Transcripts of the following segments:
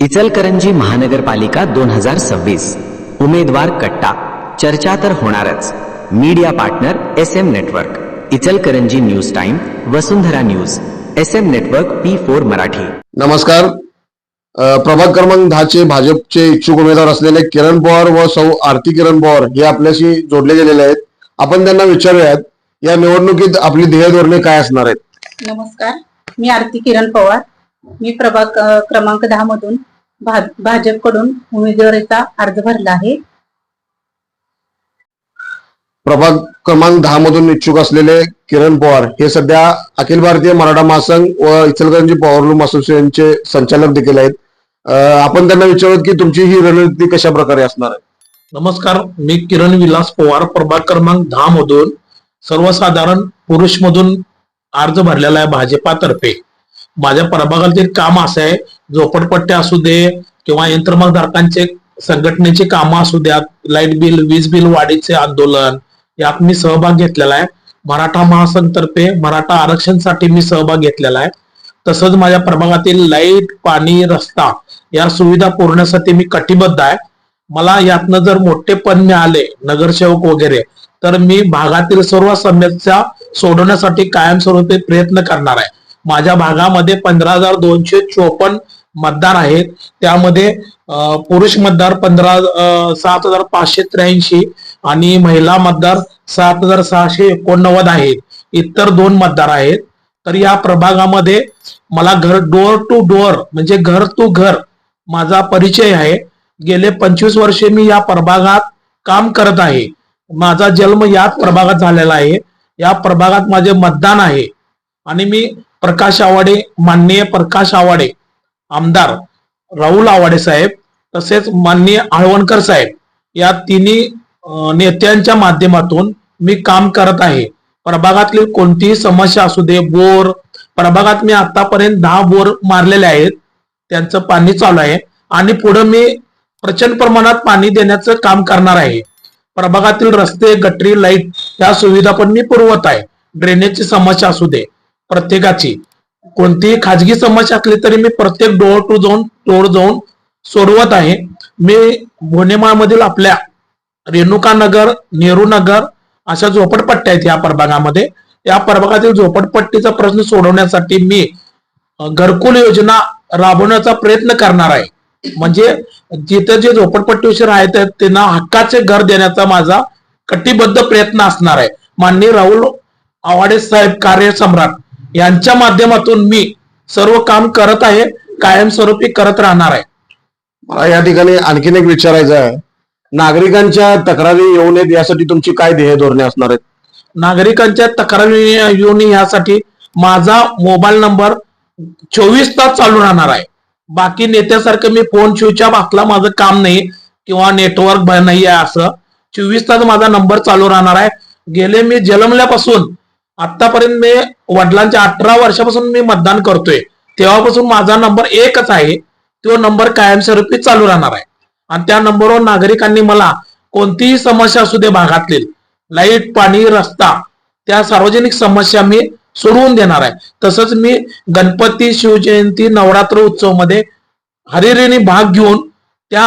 इचलकरंजी महानगरपालिका दोन हजार सव्वीस. उमेदवार कट्टा. चर्चा तर होणारच. Media partner S M network. Ichalkaranji news time Vasundhara news. S M network P four Marathi. नमस्कार. प्रभाग क्रमांक दहाचे भाजपचे इच्छुक उमेदवार असलेले किरण पवार व सौ आरती किरण पवार हे आपल्याशी जोडले गेलेले आहेत. आपण त्यांना विचारूयात या निवडणुकीत आपली ध्येय धोरणे काय असणार आहेत? नमस्कार. मी आरती किरण पवार. मी प्रभाग क्रमांक दहा मधून भाजपकडून उमेदवारीचा अर्ज भरला आहे. प्रभाग क्रमांक दहा मधून इच्छुक असलेले किरण पवार हे सध्या अखिल भारतीय मराठा महासंघ व इचलकरंजी पॉवरलूम असोसिएशनचे संचालक देखील आहेत. आपण त्यांना विचारूयात की तुमची ही रणनीती कशा प्रकारे असणार आहे? नमस्कार मी किरण विलास पवार प्रभाग क्रमांक दहा मधून सर्वसाधारण पुरुष मधून अर्ज भरलेला आहे भाजपातर्फे माझ्या प्रभागातील काम असं आहे झोपडपट्ट्या असू दे किंवा यंत्रमागधारकांचे संघटनेचे कामं असू द्यात लाइट बिल वीज बिल वाढीचे आंदोलन यात मी सहभाग घेतलेला आहे. मराठा महासंघ तर्फे मराठा आरक्षणसाठी मी सहभाग घेतलेला आहे. तसंच माझ्या प्रभागातील लाइट पाणी रस्ता या सुविधा पुरवण्यासाठी मी कटिबद्ध आहे. मला यातनं जर मोठेपण मिळाले नगरसेवक वगैरे तर मी भागातील सर्व समस्या सोडवण्यासाठी कायमस्वरूपी प्रयत्न करणार आहे. माझ्या भागामध्ये पंधरा हजार दोनशे चोपन्न मतदार आहेत. त्यामध्ये पुरुष मतदार पंधरा सात हजार पाचशे त्र्याऐंशी आणि महिला मतदार सात हजार सहाशे एकोणनव्वद आहेत. इतर दोन मतदार आहेत. तर या प्रभागामध्ये मला घर डोअर टू डोअर म्हणजे घर टू घर माझा परिचय आहे. गेले पंचवीस वर्षे मी या प्रभागात काम करत आहे. माझा जन्म याच प्रभागात झालेला आहे. या प्रभागात माझे मतदान आहे. आणि मी प्रकाश आवाडे माननीय प्रकाश आवाडे आमदार राहुल आवाडे साहेब तसेच माननीय आळवणकर साहेब या तिन्ही नेत्यांच्या माध्यमातून मी काम करत आहे. प्रभागातली कोणतीही समस्या असू दे बोर प्रभागात मी आतापर्यंत दहा बोर मारलेले आहेत त्यांचं पाणी चालू आहे. आणि पुढे मी प्रचंड प्रमाणात पाणी देण्याचं काम करणार आहे. प्रभागातील रस्ते गटरी लाइट या सुविधा पण मी पुरवत आहे. ड्रेनेजची समस्या असू दे. प्रत्येकाची. कोणतीही खाजगी समस्या असली तरी मी प्रत्येक डोअर टू जाऊन डोअर जाऊन सोडवत आहे. मी भोनेमाळ मधील आपल्या रेणुका नगर नेहरू नगर अशा झोपडपट्ट्या आहेत या प्रभागामध्ये. या प्रभागातील झोपडपट्टीचा प्रश्न सोडवण्यासाठी मी घरकुल योजना राबवण्याचा प्रयत्न करणार आहे. म्हणजे जिथे जे झोपडपट्टीविषयी राहत आहेत त्यांना हक्काचे घर देण्याचा माझा कटिबद्ध प्रयत्न असणार आहे. माननीय राहुल आवाडे साहेब कार्यसम्राट यांच्या माध्यमातून मी सर्व काम करत आहे कायमस्वरूपी करत राहणार आहे. मला या ठिकाणी आणखीन एक विचारायचं आहे. नागरिकांच्या तक्रारी येऊ नयेत यासाठी तुमची काय ध्येय धोरणे असणार आहेत? नागरिकांच्या तक्रारी येऊ नये यासाठी माझा मोबाईल नंबर चोवीस तास चालू राहणार आहे. बाकी नेत्यासारखं मी फोन ऑफ असला माझं काम नाही किंवा नेटवर्क नाही आहे असं. चोवीस तास माझा नंबर चालू राहणार आहे. गेले मी जन्मल्यापासून आतापर्यंत मी वडिलांच्या अठरा वर्षापासून मी मतदान करतोय. तेव्हापासून माझा नंबर एकच आहे. तो नंबर कायमस्वरूपी चालू राहणार आहे. आणि त्या नंबरवर नागरिकांनी मला कोणतीही समस्या असू दे भागातील लाइट पाणी रस्ता त्या सार्वजनिक समस्या मी सोडवून देणार आहे. तसंच मी गणपती शिवजयंती नवरात्र उत्सवमध्ये हरिरीने भाग घेऊन त्या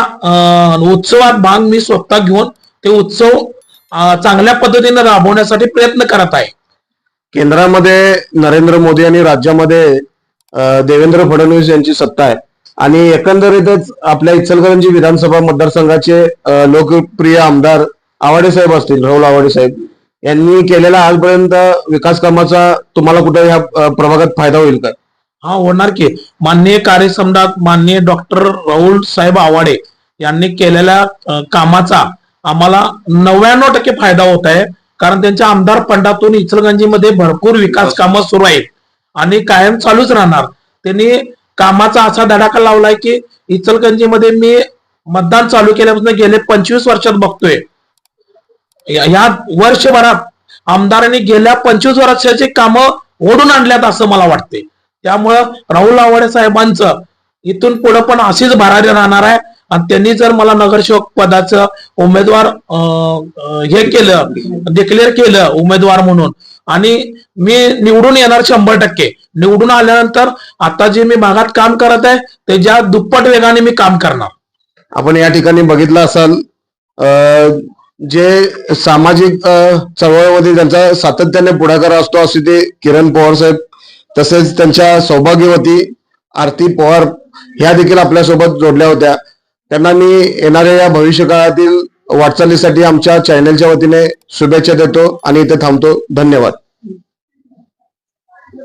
उत्सवात भाग मी स्वतः घेऊन ते उत्सव चांगल्या पद्धतीने राबवण्यासाठी प्रयत्न करत आहे. केंद्रामध्ये नरेंद्र मोदी आणि राज्यामध्ये देवेंद्र फडणवीस यांची सत्ता आहे. आणि एकंदरीतच आपल्या इचलकरंजी विधानसभा मतदारसंघाचे लोकप्रिय आमदार आवाडे साहेब असतील राहुल आवाडे साहेब यांनी केलेला आजपर्यंत विकास कामाचा तुम्हाला कुठे ह्या प्रभागात फायदा होईल का? हा होणार की. माननीय कार्यसम्राट माननीय डॉक्टर राहुल साहेब आवाडे यांनी केलेल्या कामाचा आम्हाला नव्याण्णव टक्के फायदा होत आहे. कारण त्यांच्या आमदार फंडातून इचलगंजीमध्ये भरपूर विकास कामं सुरू आहेत. आणि कायम चालूच राहणार. त्यांनी कामाचा असा धडाका लावलाय की इचलगंजीमध्ये मी मतदान चालू केल्यापासून गेले पंचवीस वर्षात बघतोय. या या वर्षभरात आमदारांनी गेल्या पंचवीस वर्षाची कामं ओढून आणल्यात असं मला वाटते त्यामुळं राहुल आवाडे साहेबांचं इथून पुढे पण अशीच भरारी राहणार आहे. आणि त्यांनी जर मला नगरसेवक पदाचं उमेदवार हे केलं डिक्लेअर केलं उमेदवार म्हणून आणि मी निवडून येणार शंभर टक्के. निवडून आल्यानंतर आता जे मी भागात काम करत आहे त्याच्या दुप्पट वेगाने मी काम करणार. आपण या ठिकाणी बघितलं असाल अ, जे सामाजिक अ, चळवळीमध्ये त्यांचा सातत्याने पुढाकार असतो असे ते किरण पवार साहेब तसेच त्यांच्या सौभाग्यवती आरती पवार ह्या देखील आपल्यासोबत जोडल्या होत्या. त्यांना मी येणाऱ्या या भविष्यकाळातील वाटचालीसाठी आमच्या चॅनलच्या वतीने शुभेच्छा देतो आणि इथे थांबतो. धन्यवाद.